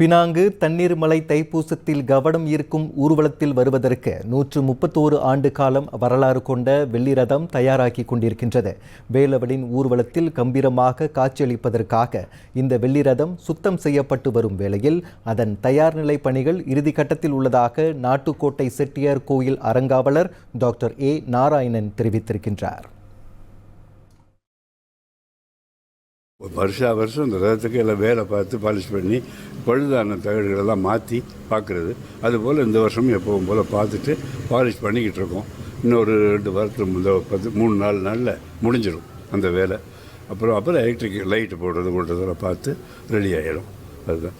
Penang Thanneermalai தைப்பூசத்தில் கவனம் ஈர்க்கும் ஊர்வலத்தில் வருவதற்கு நூற்று முப்பத்தோரு ஆண்டு காலம் வரலாறு கொண்ட வெள்ளி ரதம் தயாராகி கொண்டிருக்கின்றது. வேலவனின் ஊர்வலத்தில் கம்பீரமாக காட்சியளிப்பதற்காக இந்த வெள்ளி ரதம் சுத்தம் செய்யப்பட்டு வரும் வேளையில் அதன் தயார் நிலை பணிகள் இறுதிக்கட்டத்தில் உள்ளதாக நாட்டுக்கோட்டை செட்டியார் கோயில் அறங்காவலர் டாக்டர் ஏ. நாராயணன் தெரிவித்திருக்கின்றார். வருஷா வருஷம் இந்த ரதத்துக்கு எல்லாம் வேலை பார்த்து பாலிஷ் பண்ணி பழுதான தகடுகளெல்லாம் மாற்றி பார்க்குறது. அதுபோல் இந்த வருஷமும் எப்பவும் போல் பார்த்துட்டு பாலிஷ் பண்ணிக்கிட்டு இருக்கோம். இன்னொரு ரெண்டு வாரத்தில் இந்த பத்து மூணு நாலு நாளில் முடிஞ்சிடும் அந்த வேலை. அப்புறம் அப்புறம் எலக்ட்ரிக் லைட்டு போடுறது போடுறதெல்லாம் பார்த்து ரெடி ஆகிடும் அதுதான்.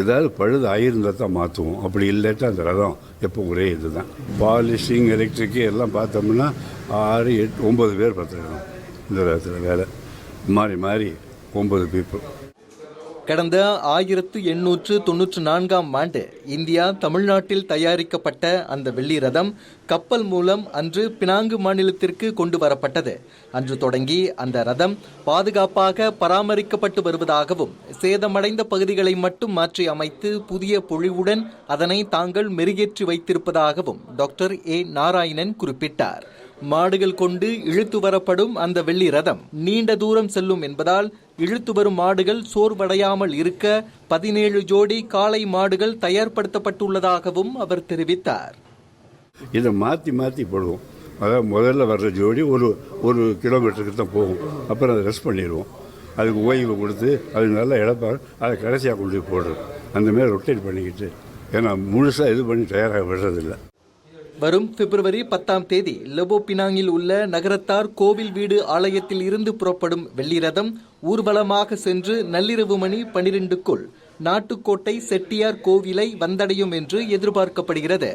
ஏதாவது பழுது ஆயிருந்தால் தான் மாற்றுவோம். அப்படி இல்லாட்டா அந்த ரதம் எப்போ ஒரே இது தான் பாலிஷிங் எலக்ட்ரிக்கு எல்லாம் பார்த்தோம்னா ஆறு எட்டு ஒம்பது பேர் பார்த்துருக்கோம். இந்த ரதத்தில் வேலை. மாறி மாறி ஒன்பது பீப்புள் கடந்த ஆயிரத்து எண்ணூற்று தொன்னூற்று நான்காம் ஆண்டு இந்தியா தமிழ்நாட்டில் தயாரிக்கப்பட்ட அந்த வெள்ளி ரதம் கப்பல் மூலம் அன்று பினாங்கு மாநிலத்திற்கு கொண்டு வரப்பட்டது. அன்று தொடங்கி அந்த ரதம் பாதுகாப்பாக பராமரிக்கப்பட்டு வருவதாகவும் சேதமடைந்த பகுதிகளை மட்டும் மாற்றி அமைத்து புதிய பொழிவுடன் அதனை தாங்கள் மெருகேற்றி வைத்திருப்பதாகவும் டாக்டர் ஏ. நாராயணன் குறிப்பிட்டார். மாடுகள் கொண்டு இழுத்து வரப்படும் அந்த வெள்ளி ரதம் நீண்ட தூரம் செல்லும் என்பதால் இழுத்து வரும் மாடுகள் சோர்வடையாமல் இருக்க பதினேழு ஜோடி காளை மாடுகள் தயார்படுத்தப்பட்டுள்ளதாகவும் அவர் தெரிவித்தார். இதை மாற்றி மாற்றி போடுவோம். அதாவது முதல்ல வர்ற ஜோடி ஒரு ஒரு கிலோமீட்டருக்கு தான் போகும். அப்புறம் அதை ரெஸ்ட் பண்ணிடுவோம். அதுக்கு ஓய்வு கொடுத்து அது நல்லா இழப்பா அதை கடைசியாக கொண்டு போய் போடுறது. அந்தமாரி ரொட்டேட் பண்ணிக்கிட்டு ஏன்னா முழுசாக இது பண்ணி தயாராக விடுறதில்லை வரும் பிப்ரவரி பத்தாம் தேதி லெபோ பினாங்கில் உள்ள நகரத்தார் கோவில் வீடு ஆலயத்தில் இருந்து புறப்படும் வெள்ளி ரதம் ஊர்வலமாக சென்று நள்ளிரவு மணி பனிரெண்டுக்குள் நாட்டுக்கோட்டை செட்டியார் கோவிலை வந்தடையும் என்று எதிர்பார்க்கப்படுகிறது.